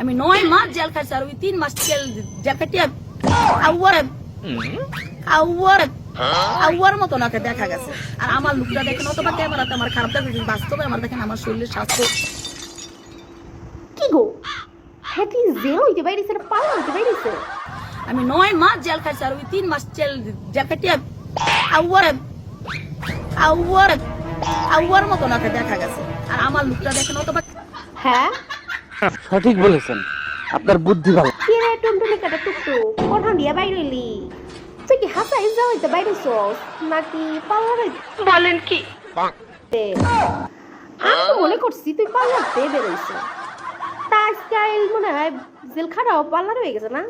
আমি নয় মাস জেল খাইছি আর ওই তিন মাস জেল জেল খাইতে আউয়ার আউয়ার আউয়ার মতো নাকে দেখা গেছে। আর আমার লুকটা দেখেন অথবা ক্যামেরাতে আমার খারাপ দেখা গেছে। বাস্তবে আমার দেখেন আমার শরীরের স্বাস্থ্য। কি গো? হ্যাপি জেল হইতে বাইরেছে না পালা হইতে বাইরেছে? আমি নয় মাস জেল খাইছি আর ওই তিন মাস জেল জেল খাইতে আউয়ার আউয়ার আউয়ার মতো নাকে দেখা গেছে। আর আমার লুকটা দেখেন অথবা হ্যাঁ? সঠিক বলেছেন। আপনার বুদ্ধি ভালো। কি রে টুনটুনি কাটা টুকটু কোঠান দিয়া বাইর হইলি। তুই কি হাসাই তো হইতে বাইরেছস নাকি পার্লার বলেন কি? আমি তো মনে করছি তুই পার্লার পেয়ে বেরোইছ তা স্টাইল মনে হয় জেল পাল্লা পার্লার হয়ে গেছে না?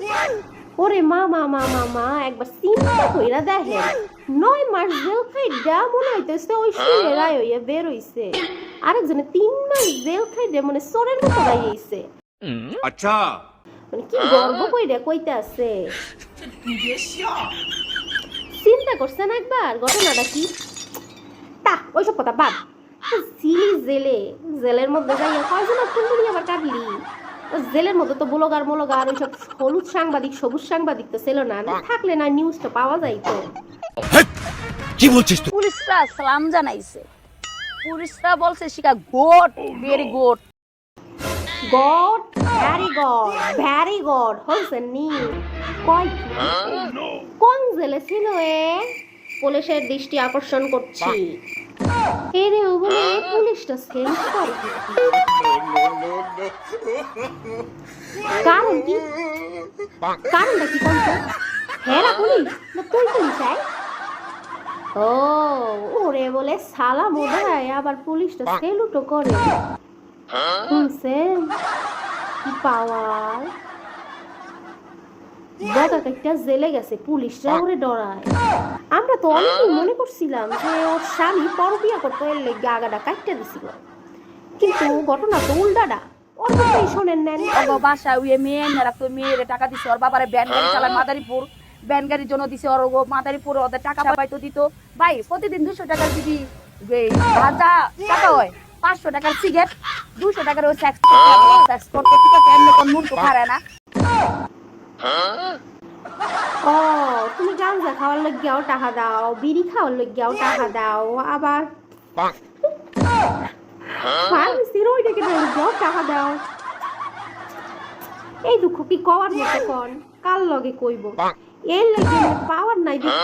ওরে মা মা মা মা মা একবার সিনটা কইরা দেখে নয় মাস জেল খাইডা মনে হইতেছে ওই শুনে রায় হইয়া বের হইছে। আরেকজনে তিন মাস জেল খাইডা মানে সরের মতো রাইয়েছে আচ্ছা। মানে কি গর্ব কইরে কইতে আছে চিন্তা করছেন একবার ঘটনাটা কি? তা ওইসব কথা বাদ। সিলি জেলে জেলের মধ্যে যাইয়া কয়জন আপনি আবার কাটলি? জেলের মধ্যে তো ব্লগার মোলগার ওইসব হলুদ সাংবাদিক সবুজ সাংবাদিক তো ছিল না। না থাকলে না নিউজটা পাওয়া যাইতো। কি বলছিস তুই? পুলিশরা সালাম জানাইছে। পুলিশরা বলছে শিকা গোট very good god vary god vary গড হয়েছে নি। কয় কোন জেলে ছিল এ? পুলিশের দৃষ্টি আকর্ষণ করছি। এরে ও বলে পুলিশটা সেন্স করে। কারণ কি? কারণটা কি কোন হ্যাঁ না পুলিশ? না তুই পুলিশ ও ওরে বলে সালা মোদায় আবার পুলিশটা সেলুটো করে। শুনছেন কি পাওয়ার? বগা জেলে গেছে পুলিশরা ওরে ডরায়। আমরা তো অনেকেই মনে করছিলাম যে ওর স্বামী পরবিয়া করতে এর লেগে আগাটা কাটতে দিছিল। কিন্তু ঘটনা তো উল্টাটা। ওর কথাই শোনেন নেন। ওগো বাসা উয়ে মেয়ে না রাখতো মেয়েরে টাকা দিছে ওর বাবারে ব্যান গাড়ি চালায় মাদারীপুর। ব্যান গাড়ির জন্য দিছে ওর ওগো মাদারীপুর ওদের টাকা পাইতো দিত। ভাই প্রতিদিন দুশো টাকার যদি ভাজা টাকা হয় পাঁচশো টাকার সিগারেট দুশো টাকার ওই স্যাক্স স্যাক্স করতে ঠিক আছে? এমনি কোন খারে না। ও তুমি গাঞ্জা খাওয়ার লাগিয়াও টাকা দাও বিড়ি খাওয়ার লাগিয়াও টাকা দাও আবার ফার্মেসির ওইটাকে লগিয়াও টাকা দাও। এই দুঃখ কি কওয়ার মতো কন? কার লগে কইব? এর লাগে পাওয়ার নাই দেখা